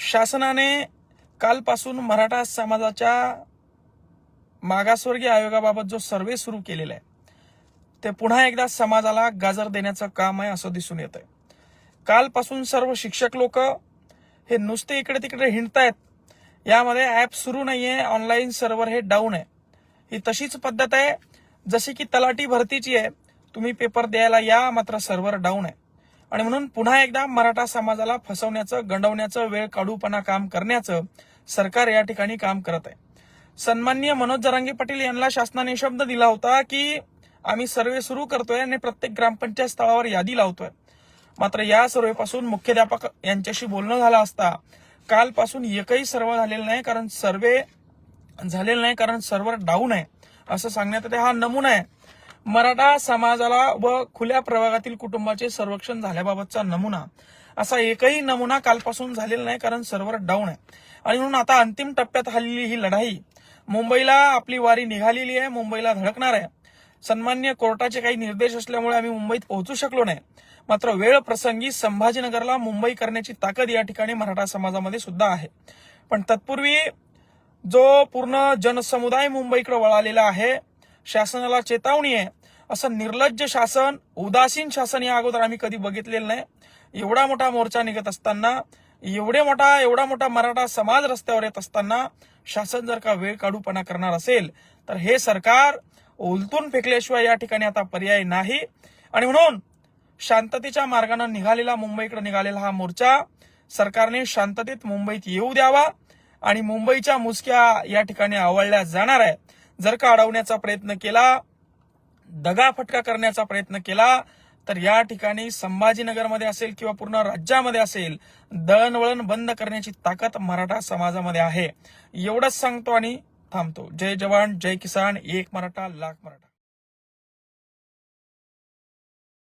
शासनाने कालपासून मराठा समाजाच्या मागासवर्गीय आयोगाबाबत जो सर्वे सुरू केलेला आहे ते पुन्हा एकदा समाजाला गाजर देण्याचं काम आहे असं दिसून येत आहे कालपासून सर्व शिक्षक लोक हे नुसते इकडे तिकडे हिंडतायत. यामध्ये ऍप सुरू नाहीये ऑनलाईन सर्व्हर हे डाऊन आहे. ही तशीच पद्धत आहे जशी की तलाठी भरतीची आहे. तुम्ही पेपर द्यायला या मात्र सर्व्हर डाऊन आहे. आणि म्हणून पुन्हा एकदा मराठा समाजाला फसवण्याचं गंडवण्याचं वेळ काढूपणा काम करण्याचं सरकार या ठिकाणी काम करत आहे. सन्माननीय मनोज जरांगे पाटील यांना शासनाने शब्द दिला होता की आम्ही सर्वे सुरू करतोय आणि प्रत्येक ग्रामपंचायत स्थळावर यादी लावतोय. मात्र या सर्वेपासून मुख्याध्यापक यांच्याशी बोलणं झालं असता कालपासून एकही सर्व झालेलं नाही कारण सर्वे झालेलं नाही कारण सर्व्हर डाऊन आहे असं सांगण्यात येते. हा नमुना आहे. मराठा समाजाला व खुल्या प्रभागातील कुटुंबाचे संरक्षण झाल्याबाबतचा नमुना. असा एकही नमुना कालपासून झालेला नाही कारण सर्व्हर डाऊन आहे. आणि म्हणून आता अंतिम टप्प्यात हल्ली ही लढाई. मुंबईला आपली वारी निघालेली आहे मुंबईला धडकणार आहे. सन्मान्य कोर्टाचे काही निर्देश असल्यामुळे आम्ही मुंबईत पोहोचू शकलो नाही. मात्र वेळ प्रसंगी संभाजीनगरला मुंबई करण्याची ताकद या ठिकाणी मराठा समाजामध्ये सुद्धा आहे. पण तत्पूर्वी जो पूर्ण जनसमुदाय मुंबईकडे वळालेला आहे शासनाला चेतावणी आहे असं निर्लज्ज शासन उदासीन शासन या अगोदर आम्ही कधी बघितलेलं नाही. एवढा मोठा मोर्चा निघत असताना एवढे मोठा एवढा मोठा मराठा समाज रस्त्यावर येत असताना शासन जर का वेळ काढूपणा करणार असेल तर हे सरकार ओलतून फेकल्याशिवाय या ठिकाणी आता पर्याय नाही. आणि म्हणून शांततेच्या मार्गानं निघालेला मुंबईकडे निघालेला हा मोर्चा सरकारने शांततेत मुंबईत येऊ द्यावा आणि मुंबईच्या मुसक्या या ठिकाणी आवळल्या जाणार आहे जर का अडवण्याचा प्रयत्न केला दगाफटका करण्याचा प्रयत्न केला तर या ठिकाणी संभाजीनगरमध्ये असेल किंवा पूर्ण राज्यामध्ये असेल दळणवळण बंद करण्याची ताकद मराठा समाजामध्ये आहे. एवढंच सांगतो आणि थांबतो. जय जवान जय किसान एक मराठा लाख मराठा.